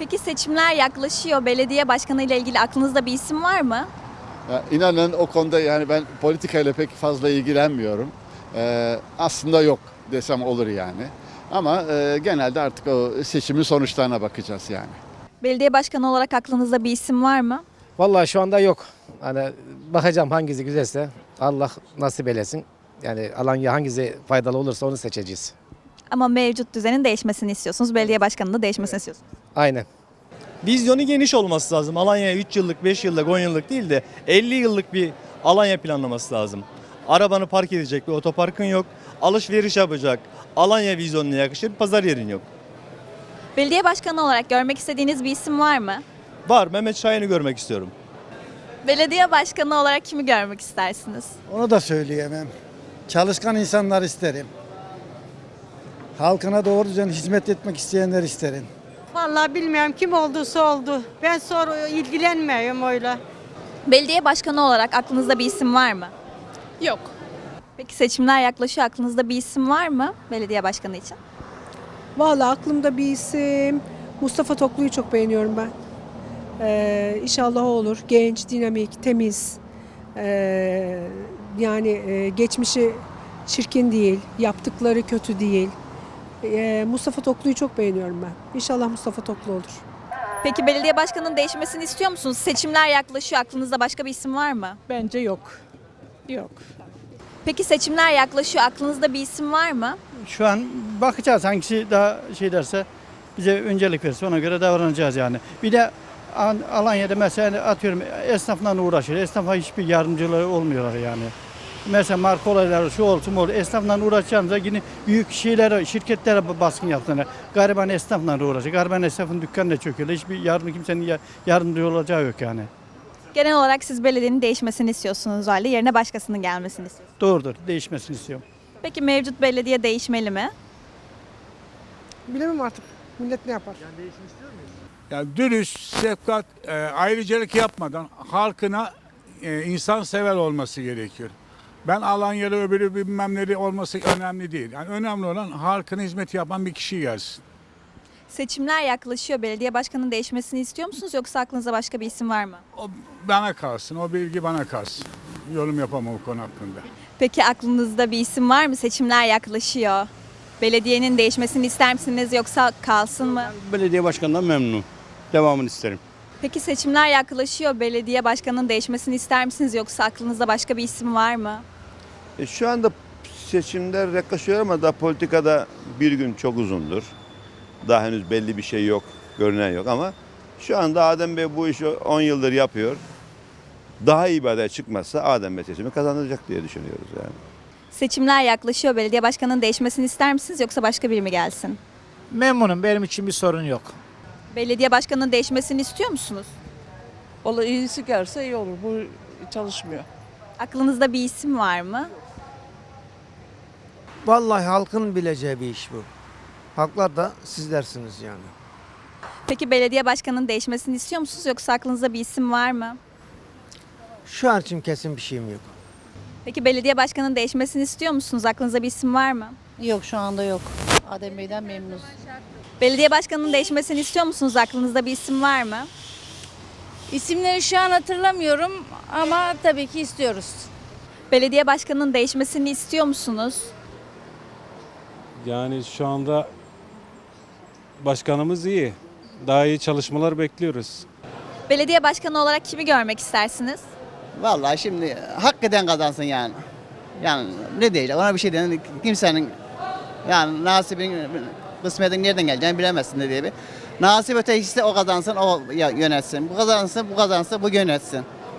Peki seçimler yaklaşıyor. Belediye başkanı ile ilgili aklınızda bir isim var mı? Ya inanın o konuda yani ben politikayla pek fazla ilgilenmiyorum. Ee, aslında yok desem olur yani. Ama e, genelde artık o seçimin sonuçlarına bakacağız yani. Belediye başkanı olarak aklınızda bir isim var mı? Vallahi şu anda yok. Hani bakacağım hangisi güzelse Allah nasip eylesin. Yani Alanya hangisi faydalı olursa onu seçeceğiz. Ama mevcut düzenin değişmesini istiyorsunuz. Belediye başkanının da değişmesini istiyorsunuz. Aynen. Vizyonu geniş olması lazım. Alanya'ya 3 yıllık, 5 yıllık, 10 yıllık değil de 50 yıllık bir Alanya planlaması lazım. Arabanı park edecek bir otoparkın yok. Alışveriş yapacak. Alanya vizyonuna yakışır bir pazar yerin yok. Belediye başkanı olarak görmek istediğiniz bir isim var mı? Var Mehmet Şahin'i görmek istiyorum. Belediye başkanı olarak kimi görmek istersiniz? Onu da söyleyemem. Çalışkan insanlar isterim. Halkına doğru düzen hizmet etmek isteyenler isterim. Vallahi bilmiyorum kim olduysa oldu. Ben sonra ilgilenmiyorum öyle. Belediye başkanı olarak aklınızda bir isim var mı? Yok. Peki seçimler yaklaşıyor. Aklınızda bir isim var mı belediye başkanı için? Vallahi aklımda bir isim. Mustafa Toklu'yu çok beğeniyorum ben. Ee, inşallah olur. Genç, dinamik, temiz. Ee, yani e, geçmişi çirkin değil. Yaptıkları kötü değil. Ee, Mustafa Toklu'yu çok beğeniyorum ben. İnşallah Mustafa Toklu olur. Peki belediye başkanının değişmesini istiyor musunuz? Seçimler yaklaşıyor. Aklınızda başka bir isim var mı? Bence yok. Yok. Peki seçimler yaklaşıyor. Aklınızda bir isim var mı? Şu an bakacağız hangisi daha şey derse bize öncelik verirse ona göre davranacağız yani. Bir de An- Alanya'da mesela atıyorum esnafla uğraşır. Esnafa hiçbir yardımcıları olmuyorlar yani. Mesela marka olayları şu olsun olsun. Esnafla uğraşacağımıza yine büyük şeylere, şirketlere baskın yapsınlar. Gariban esnafla uğraşır. Gariban esnafın dükkanı da çöküyor. Hiçbir yardım kimsenin ya- yardımcı olacağı yok yani. Genel olarak siz belediyenin değişmesini istiyorsunuz halde yerine başkasının gelmesini istiyorsunuz. Doğrudur. Değişmesini istiyorum. Peki mevcut belediye değişmeli mi? Bilemem artık. Millet ne yapar? Yani dürüst, şefkat, e, ayrıcalık yapmadan halkına e, insansever olması gerekiyor. Ben Alanya'da öbürü bilmem neri olması önemli değil. Yani önemli olan halkına hizmet yapan bir kişi gelsin. Seçimler yaklaşıyor. Belediye başkanının değişmesini istiyor musunuz yoksa aklınızda başka bir isim var mı? O bana kalsın, o bilgi bana kalsın. Yorum yapamam o konu hakkında. Peki aklınızda bir isim var mı? Seçimler yaklaşıyor. Belediyenin değişmesini ister misiniz yoksa kalsın mı? Belediye başkanından memnunum. Devamını isterim. Peki seçimler yaklaşıyor. Belediye başkanının değişmesini ister misiniz yoksa aklınızda başka bir isim var mı? E, şu anda seçimler yaklaşıyor ama da politikada bir gün çok uzundur. Daha henüz belli bir şey yok, görünen yok ama şu anda Adem Bey bu işi 10 yıldır yapıyor. Daha iyi bir aday çıkmazsa Adem Bey seçimi kazanacak diye düşünüyoruz yani. Seçimler yaklaşıyor. Belediye başkanının değişmesini ister misiniz yoksa başka biri mi gelsin? Memnunum. Benim için bir sorun yok. Belediye başkanının değişmesini istiyor musunuz? Vallahi iyisi gelse iyi olur. Bu çalışmıyor. Aklınızda bir isim var mı? Vallahi halkın bileceği bir iş bu. Halklar da sizlersiniz yani. Peki belediye başkanının değişmesini istiyor musunuz yoksa aklınızda bir isim var mı? Şu an için kesin bir şeyim yok. Peki belediye başkanının değişmesini istiyor musunuz? Aklınızda bir isim var mı? Yok şu anda yok. Adem Bey'den memnunuz. Belediye başkanının değişmesini istiyor musunuz? Aklınızda bir isim var mı? İsimleri şu an hatırlamıyorum ama tabii ki istiyoruz. Belediye başkanının değişmesini istiyor musunuz? Yani şu anda başkanımız iyi. Daha iyi çalışmalar bekliyoruz. Belediye başkanı olarak kimi görmek istersiniz? Vallahi şimdi hak eden kazansın yani. Yani ne değil ona bir şey denin kimsenin yani nasibin kısmetin nereden geleceğini bilemezsin dediği bir. Nasip ötekisi o kazansın o yönetsin. Bu kazansın bu kazansın bu yönetsin.